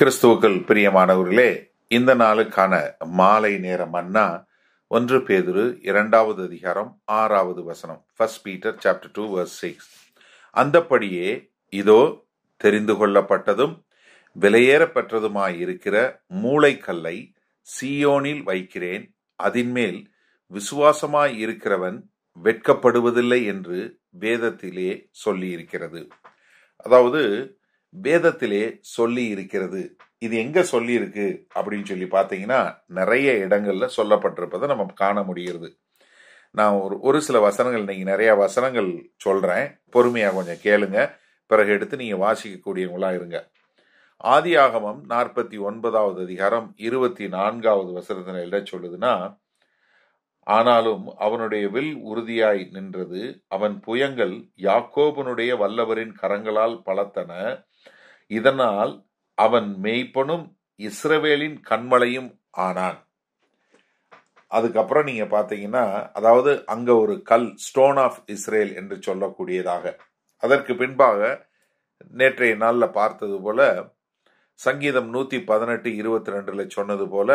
கிறிஸ்துவுக்கள் பிரியமானவர்களே இந்த நாளுக்கான மாலை நேர மன்னா ஒன்று பேதுரு இரண்டாவது அதிகாரம் ஆறாவது வசனம் first Peter chapter two verse six அந்தப்படியே இதோ தெரிந்து கொள்ளப்பட்டதும் விலையேறப்பெற்றதுமாயிருக்கிற இருக்கிற மூளைக்கல்லை சியோனில் வைக்கிறேன். அதின்மேல் விசுவாசமாய் இருக்கிறவன் வெட்கப்படுவதில்லை என்று வேதத்திலே சொல்லியிருக்கிறது. அதாவது வேதத்திலே சொல்லி இருக்கிறது. இது எங்க சொல்லி இருக்கு? அப்படின்னு சொல்லி பார்த்தீங்கன்னா நிறைய இடங்கள்ல சொல்லப்பட்டிருப்பதை நம்ம காண முடிகிறது. நான் ஒரு ஒரு சில வசனங்கள் நீங்க நிறைய வசனங்கள் சொல்றேன். பொறுமையா கொஞ்சம் கேளுங்க. பிறகு எடுத்து நீங்க வாசிக்கக்கூடியவங்களா இருங்க. ஆதி ஆகமம் நாற்பத்தி ஒன்பதாவது அதிகாரம் இருபத்தி நான்காவது வசனத்தில் என்ன சொல்லுதுன்னா ஆனாலும் அவனுடைய வில் உறுதியாய் நின்றது அவன் புயங்கள் யாக்கோபனுடைய வல்லவரின் கரங்களால் பலத்தன இதனால் அவன் மெய்ப்பனும் இஸ்ரவேலின் கண்மலையும் ஆனான். அதுக்கப்புறம் நீங்க பாத்தீங்கன்னா அதாவது அங்க ஒரு கல் ஸ்டோன் ஆஃப் இஸ்ரேல் என்று சொல்லக்கூடியதாக. அதற்கு பின்பாக நேற்றைய நாளில் பார்த்தது போல சங்கீதம் நூத்தி பதினெட்டு இருபத்தி ரெண்டுல சொன்னது போல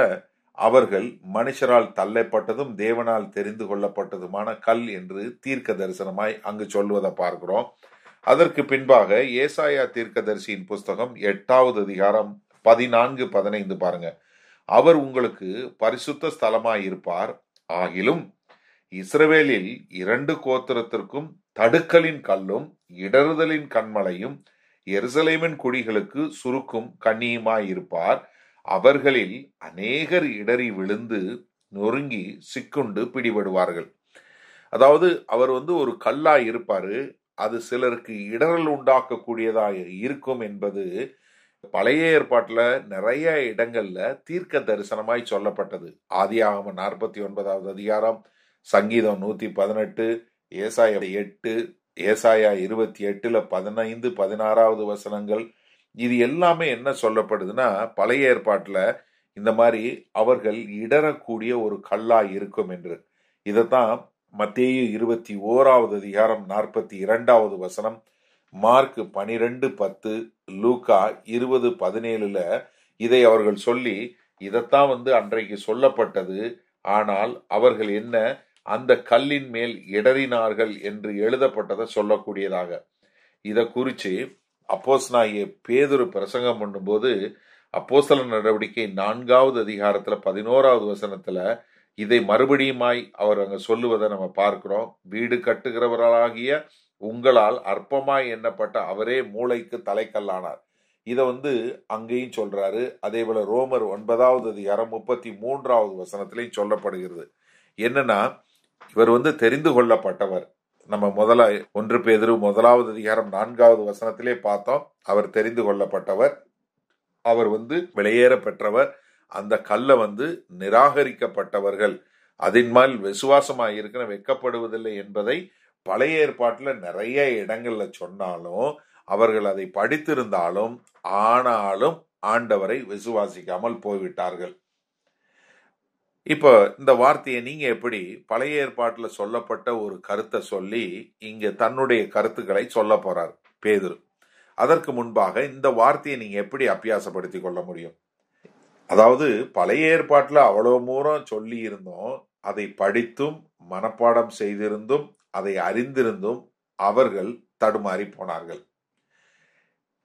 அவர்கள் மனுஷரால் தள்ளப்பட்டதும் தேவனால் தெரிந்து கொள்ளப்பட்டதுமான கல் என்று தீர்க்க தரிசனமாய் அங்கு சொல்வதை பார்க்கிறோம். அதற்கு பின்பாக ஏசாயா தீர்க்கதரிசியின் புஸ்தகம் எட்டாவது அதிகாரம் பதினான்கு பதினைந்து பாருங்க. அவர் உங்களுக்கு பரிசுத்த ஸ்தலமாயிருப்பார். ஆகிலும் இஸ்ரவேலில் இரண்டு கோத்திரத்திற்கும் தடுக்கலின் கல்லும் இடறுதலின் கண்மலையும் எருசலேமின் குடிகளுக்கு சுருக்கும் கண்ணியுமாய் இருப்பார் அவர்களில் அநேகர் இடறி விழுந்து நொறுங்கி சிக்குண்டு பிடிபடுவார்கள். அதாவது அவர் வந்து ஒரு கல்லா இருப்பாரு அது சிலருக்கு இடரல் உண்டாக்கக்கூடியதாக இருக்கும் என்பது பழைய ஏற்பாட்டில் நிறைய இடங்கள்ல தீர்க்க தரிசனமாய் சொல்லப்பட்டது. ஆதியாகம நாற்பத்தி ஒன்பதாவது அதிகாரம் சங்கீதம் நூத்தி பதினெட்டு ஏசாய எட்டு ஏசாயா இருபத்தி எட்டுல பதினைந்து பதினாறாவது வசனங்கள். இது எல்லாமே என்ன சொல்லப்படுதுன்னா பழைய ஏற்பாட்டில் இந்த மாதிரி அவர்கள் இடரக்கூடிய ஒரு கல்லா இருக்கும் என்று. இதைத்தான் மத்தேயு இருபத்தி ஓராவது அதிகாரம் நாற்பத்தி இரண்டாவது வசனம் மார்க் பனிரெண்டு பத்து லூகா இருபது பதினேழுல இதை அவர்கள் சொல்லி இதைத்தான் வந்து அன்றைக்கு சொல்லப்பட்டது. ஆனால் அவர்கள் என்ன அந்த கல்லின் மேல் இடறினார்கள் என்று எழுதப்பட்டதை சொல்லக்கூடியதாக. இதை குறித்து அப்போஸ் நாய பேதொரு பிரசங்கம் பண்ணும்போது அப்போசல நடவடிக்கை நான்காவது அதிகாரத்தில் பதினோராவது வசனத்தில் இதை மறுபடியுமாய் அவர் அங்க சொல்லுவதை நம்ம பார்க்கிறோம். வீடு கட்டுகிறவர்களாகிய உங்களால் அற்பமாய் எண்ணப்பட்ட அவரே மூளைக்கு தலைக்கல்லானார். இதை வந்து அங்கேயும் சொல்றாரு. அதே போல ரோமர் ஒன்பதாவது அதிகாரம் முப்பத்தி மூன்றாவது வசனத்திலையும் சொல்லப்படுகிறது. என்னன்னா இவர் வந்து தெரிந்து கொள்ளப்பட்டவர். நம்ம முதல ஒன்று பேதிரு முதலாவது அதிகாரம் நான்காவது வசனத்திலே பார்த்தோம். அவர் தெரிந்து கொள்ளப்பட்டவர். அவர் வந்து வெளியேற பெற்றவர். அந்த கல்லை வந்து நிராகரிக்கப்பட்டவர்கள் அதன் மேல் விசுவாசமாக இருக்கிற வெட்கப்படுவதில்லை என்பதை பழைய ஏற்பாட்டில் நிறைய இடங்கள்ல சொன்னாலும் அவர்கள் அதை படித்திருந்தாலும் ஆனாலும் ஆண்டவரை விசுவாசிக்காமல் போய்விட்டார்கள். இப்போ இந்த வார்த்தையை நீங்க எப்படி பழைய ஏற்பாட்டில் சொல்லப்பட்ட ஒரு கருத்தை சொல்லி இங்க தன்னுடைய கருத்துக்களை சொல்ல போறார் பேதுரு. அதற்கு முன்பாக இந்த வார்த்தையை நீங்க எப்படி அபியாசப்படுத்தி கொள்ள முடியும்? அதாவது பழைய ஏற்பாட்டில் அவ்வளவு தூரம் சொல்லி இருந்தோம் அதை படித்தும் மனப்பாடம் செய்திருந்தும் அதை அறிந்திருந்தும் அவர்கள் தடுமாறி போனார்கள்.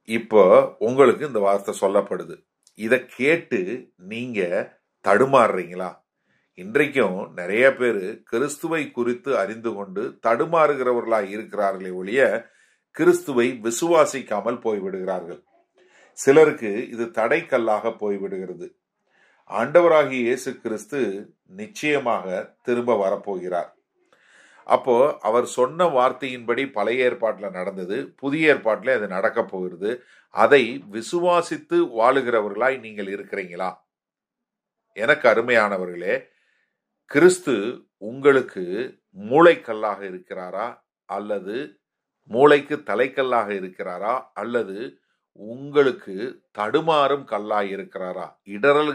இப்போ உங்களுக்கு இந்த வார்த்தை சொல்லப்படுது. இதை கேட்டு நீங்க தடுமாறுறீங்களா? இன்றைக்கும் நிறைய பேர் கிறிஸ்துவை குறித்து அறிந்து கொண்டு தடுமாறுகிறவர்களாய் இருக்கிறார்களே ஒழிய கிறிஸ்துவை விசுவாசிக்காமல் போய்விடுகிறார்கள். சிலருக்கு இது தடைக்கல்லாக போய்விடுகிறது. ஆண்டவராகிய இயேசு கிறிஸ்து நிச்சயமாக திரும்ப வரப்போகிறார். அப்போ அவர் சொன்ன வார்த்தையின்படி பழைய ஏற்பாட்டில் நடந்தது புதிய ஏற்பாட்டில் அது நடக்க போகிறது. அதை விசுவாசித்து வாழுகிறவர்களாய் நீங்கள் இருக்கிறீங்களா? எனக்கு அருமையானவர்களே கிறிஸ்து உங்களுக்கு மூளைக்கல்லாக இருக்கிறாரா? அல்லது மூளைக்கு தலைக்கல்லாக இருக்கிறாரா? அல்லது உங்களுக்கு தடுமாறும் கல்லாய் இருக்கிறாரா? இடரல்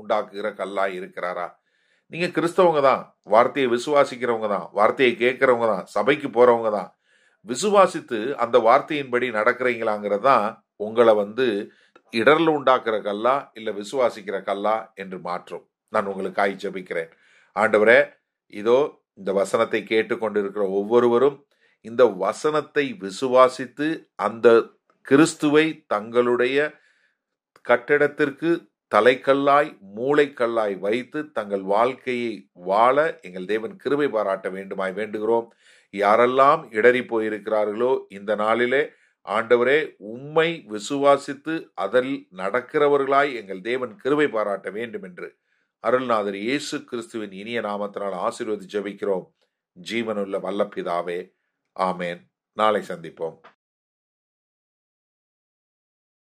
உண்டாக்குகிற கல்லாய் இருக்கிறாரா? நீங்க கிறிஸ்தவங்க தான். வார்த்தையை விசுவாசிக்கிறவங்க தான். வார்த்தையை கேட்கறவங்க தான். சபைக்கு போறவங்க தான். விசுவாசித்து அந்த வார்த்தையின்படி நடக்கிறீங்களாங்கிறது தான் உங்களை வந்து இடரல் உண்டாக்குற கல்லா இல்ல விசுவாசிக்கிற கல்லா என்று மாற்றும். நான் உங்களுக்கு உங்களுக்காய் ஜபிக்கிறேன். ஆண்டவரே இதோ இந்த வசனத்தை கேட்டுக்கொண்டிருக்கிற ஒவ்வொருவரும் இந்த வசனத்தை விசுவாசித்து அந்த கிறிஸ்துவை தங்களுடைய கட்டிடத்திற்கு தலைக்கல்லாய் மூளைக்கல்லாய் வைத்து தங்கள் வாழ்க்கையை வாழ எங்கள் தேவன் கிருபை பாராட்ட வேண்டுமாய் வேண்டுகிறோம். யாரெல்லாம் இடறி போயிருக்கிறார்களோ இந்த நாளிலே ஆண்டவரே உம்மை விசுவாசித்து அதில் நடக்கிறவர்களாய் எங்கள் தேவன் கிருபை பாராட்ட வேண்டும் என்று அருள்நாதர் இயேசு கிறிஸ்துவின் இனிய நாமத்தினால் ஆசீர்வதி ஜபிக்கிறோம். ஜீவனுள்ள வல்லப்பிதாவே. ஆமேன். நாளை சந்திப்போம்.